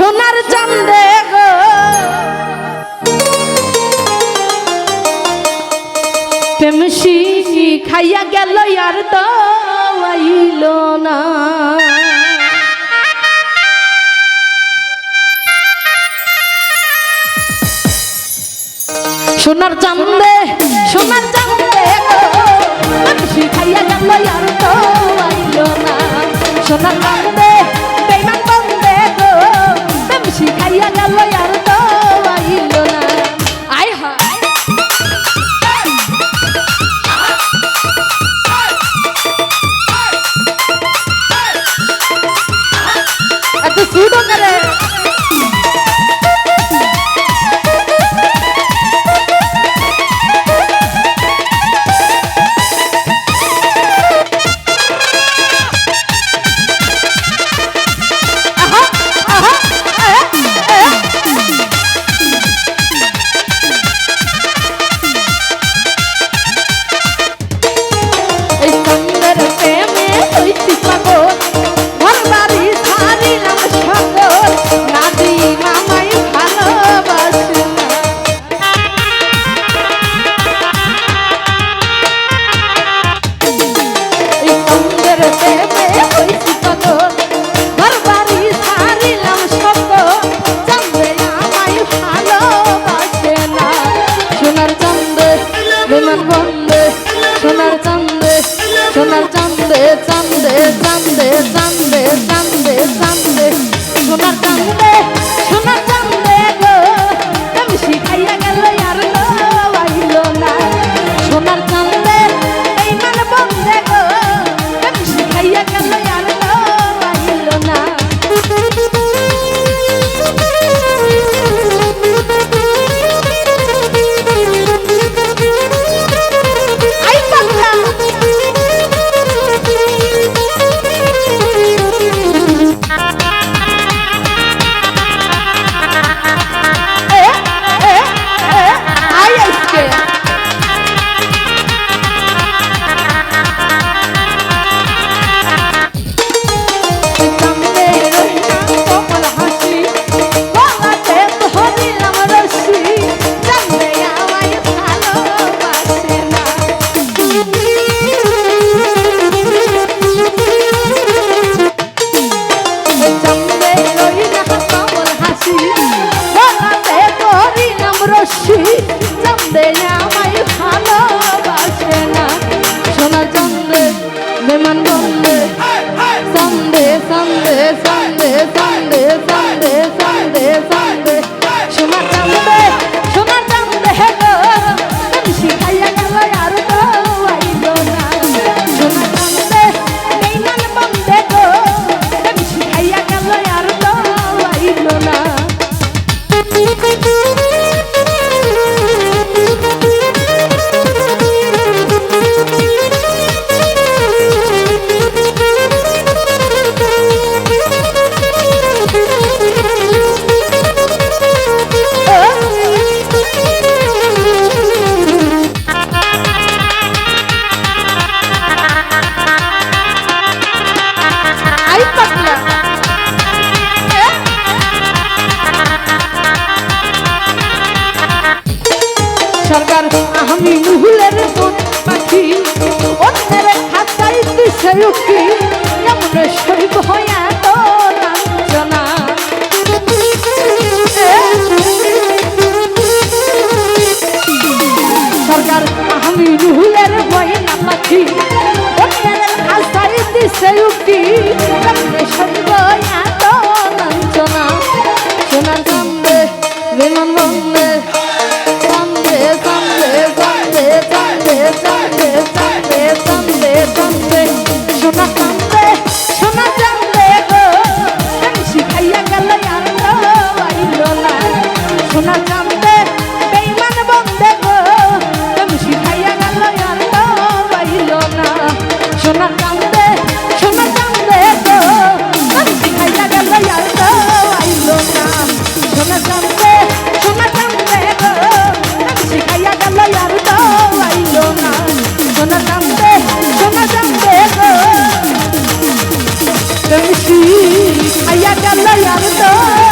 সোনার চন্দে গো। তেমসি খাইয়া গেল আর তো আইল না। সোনার চন্দে সোনার চন্দে গো। খাইয়া গেল আর তো আইল না। সোনার চন্দে চান্দে চান্দে চান্দে চান্দে চান্দে সোনার চান্দে সোনার Yeah. রূপে নমন শৈব হয়া তো লাঞ্ছনা সরকার আমি রুহুলের বয়ে নামাছি অন্যের আশায় দিছে উক্তি নমন শৈব টাকা লয়ার তো